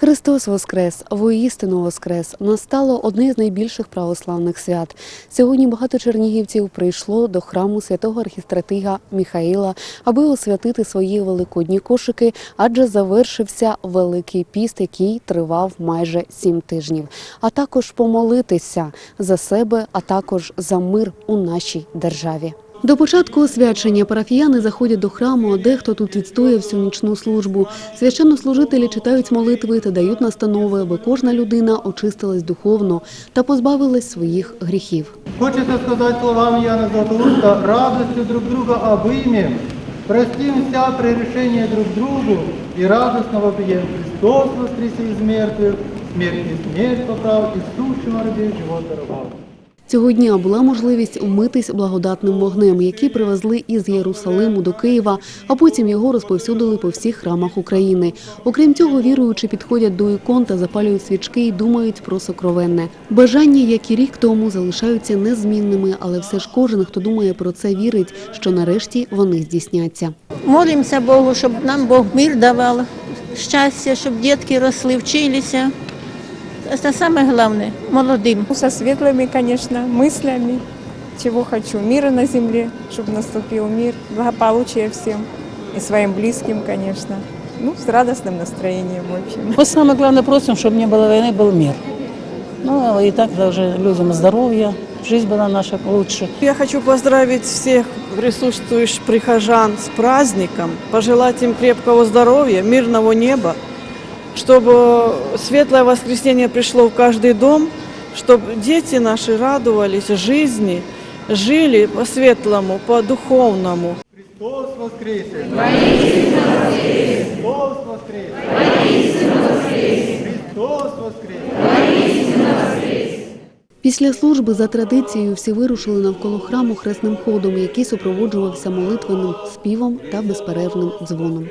Христос Воскрес, воістину Воскрес, настало одне з найбільших православних свят. Сьогодні багато чернігівців прийшло до храму святого архістратига Міхаїла, аби освятити свої великодні кошики, адже завершився Великий піст, який тривав майже сім тижнів. А також помолитися за себе, а також за мир у нашій державі. До початку освячення парафіяни заходять до храму, а дехто тут відстоює всю нічну службу. Священнослужителі читають молитви та дають настанови, аби кожна людина очистилась духовно та позбавилась своїх гріхів. Хочется сказать словами Яна Златоуста, радостью друг друга обымем, простимся прегрешения друг другу и радостно вопием Христос воскресе из мертвых, смерть и смерть поправ, и сущего ради живот даровал. Цього дня була можливість вмитись благодатним вогнем, який привезли із Єрусалиму до Києва, а потім його розповсюдили по всіх храмах України. Окрім цього, віруючі підходять до ікон та запалюють свічки і думають про сокровенне. Бажання, як і рік тому, залишаються незмінними, але все ж кожен, хто думає про це, вірить, що нарешті вони здійсняться. Молимося Богу, щоб нам Бог мир давав, щастя, щоб дітки росли, вчилися. Це саме головне молодим. Ну, Со светлыми, конечно, мыслями, чего хочу. Мира на земле, чтобы наступил мир, благополучия всем и своим близким, конечно. Ну, с радостным настроением, в общем. Мы самое главное просим, чтобы не было войны, был мир. Ну, и так даже людям здоровья, жизнь была наша лучше. Я хочу поздравить всех присутствующих прихожан с праздником, пожелать им крепкого здоровья, мирного неба, чтобы светлое воскресенье пришло в каждый дом, чтобы дети наши радовались жизни, жили по-светлому, по-духовному. Христос воскресе! Христос воскресе! Христос воскресе! Після служби за традицією всі вирушили навколо храму хресним ходом, який супроводжувався молитвенним співом та безперервним дзвоном.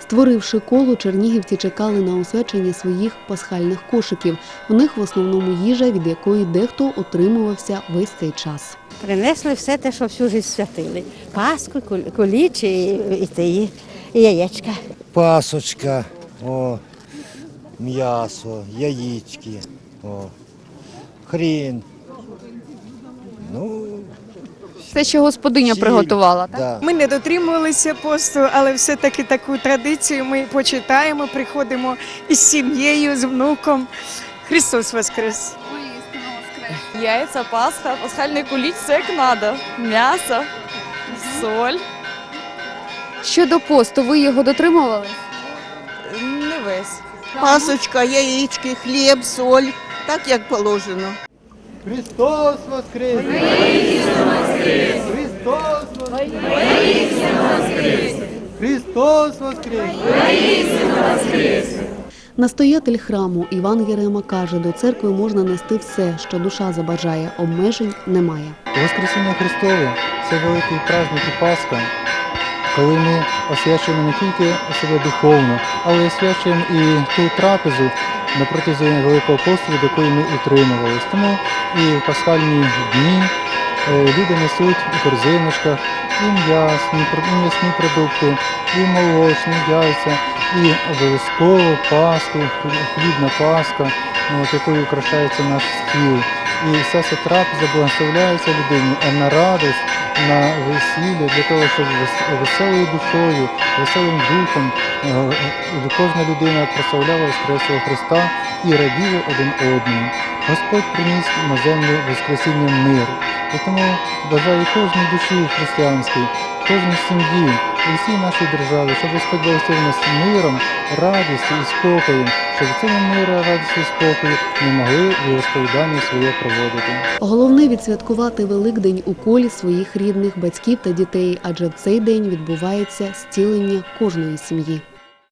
Створивши коло, чернігівці чекали на освячення своїх пасхальних кошиків. У них в основному їжа, від якої дехто отримувався весь цей час. Принесли все те, що всю життя святили. Паску, кулі- кулічі і, і, і яєчка. пасочка, о, м'ясо, яєчки, о, хрін. Ну, Все, що господиня сіль, приготувала, так? Да. Ми не дотримувалися посту, але все-таки таку традицію ми почитаємо, приходимо із сім'єю, з внуком. Христос Воскрес! Яйця, пасха, пасхальний куліч, все як треба. М'ясо, соль. Щодо посту, ви його дотримували? Не весь. Пасочка, яички, хліб, соль, так як положено. Христос воскресе! Христос воскресе! Христос воскресе! Настоятель храму Іван Єрема каже, до церкви можна нести все, що душа забажає, обмежень немає. Воскресіння Христове це великий праздник і Пасха, коли ми освячуємо не тільки себе духовно, але й освячуємо і ту трапезу на протязі Великого посту, від якої ми утримувались. Тому і в пасхальні дні е, люди несуть у корзиночках і м'ясні, і м'ясні продукти, і молочні яйця, і обов'язково паску, хлі- хлібна паска, от якою украшається наш стіл. І вся ця трапеза благословляється людині а на радість, на весілля, для того, щоб веселою душою, веселим духом е, е, кожна людина прославляла Воскреслого Христа і раділа один одному. Господь приніс на землю Воскресіння миру. І тому бажаю кожній душі християнській, кожній сім'ї і всій нашій державі, щоб Господь благословив нас миром, радістю і спокоєм, щоб в цьому мирі, радісті і спокою ми могли віросповідання своє проводити. Головне відсвяткувати Великдень у колі своїх рідних батьків та дітей, адже в цей день відбувається зцілення кожної сім'ї.